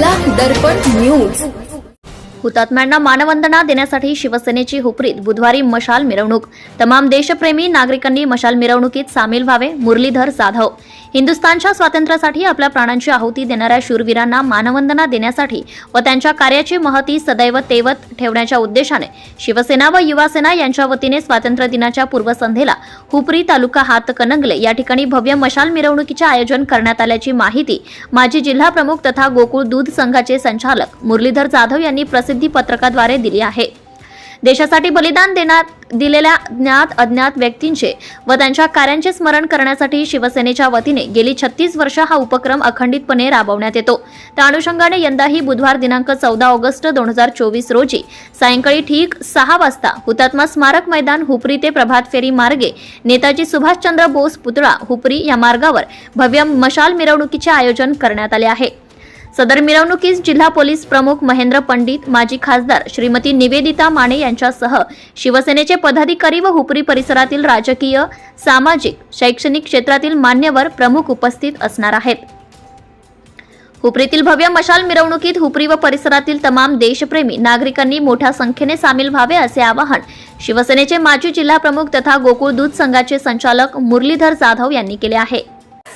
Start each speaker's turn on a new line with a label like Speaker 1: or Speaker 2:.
Speaker 1: दर्पण news.
Speaker 2: हुतात्म्यांना मानवंदना देण्यासाठी शिवसेनेची हुपरीत बुधवारी मशाल मिरवणूक. तमाम देशप्रेमी नागरिकांनी मशाल मिरवणुकीत सामील व्हावे मुरलीधर जाधव. हिंदुस्थानच्या स्वातंत्र्यासाठी आपल्या प्राणांची आहुती देणाऱ्या शूरवीरांना मानवंदना देण्यासाठी व त्यांच्या कार्याची महती सदैव तेवत ठेवण्याच्या उद्देशाने शिवसेना व युवासेना यांच्या वतीने स्वातंत्र्य दिनाच्या पूर्वसंध्येला हुपरी तालुका हातकणंगले या ठिकाणी भव्य मशाल मिरवणुकीचे आयोजन करण्यात आल्याची माहिती माजी जिल्हा प्रमुख तथा गोकुळ दूध संघाचे संचालक मुरलीधर जाधव यांनी प्रसिद्धी पत्रकाद्वारे दिली आहे. देशासाठी बलिदान देण्यात दिलेल्या ज्ञात अज्ञात व्यक्तींचे व त्यांच्या कार्यांचे स्मरण करण्यासाठी शिवसेनेच्या वतीने गेली छत्तीस वर्ष हा उपक्रम अखंडितपणे राबवण्यात येतो. त्या अनुषंगाने यंदाही बुधवार दिनांक चौदा ऑगस्ट दोन हजार चोवीस रोजी सायंकाळी ठीक सहा वाजता हुतात्मा स्मारक मैदान हुपरी ते प्रभात फेरी मार्गे नेताजी सुभाषचंद्र बोस पुतळा हुपरी या मार्गावर भव्य मशाल मिरवणुकीचे आयोजन करण्यात आले आहे. सदर मिरवणुकीस जिल्हा पोलीस प्रमुख महेंद्र पंडित माजी खासदार श्रीमती निवेदिता माने यांच्यासह शिवसेनेचे पदाधिकारी व हुपरी परिसरातील राजकीय सामाजिक शैक्षणिक क्षेत्रातील मान्यवर प्रमुख उपस्थित असणार आहेत. हुपरीतील भव्य मशाल मिरवणुकीत हुपरी व परिसरातील तमाम देशप्रेमी नागरिकांनी मोठ्या संख्येने सामील व्हावे असे आवाहन शिवसेनेचे माजी जिल्हा प्रमुख तथा गोकुळ दूध संघाचे संचालक मुरलीधर जाधव यांनी केले आहे.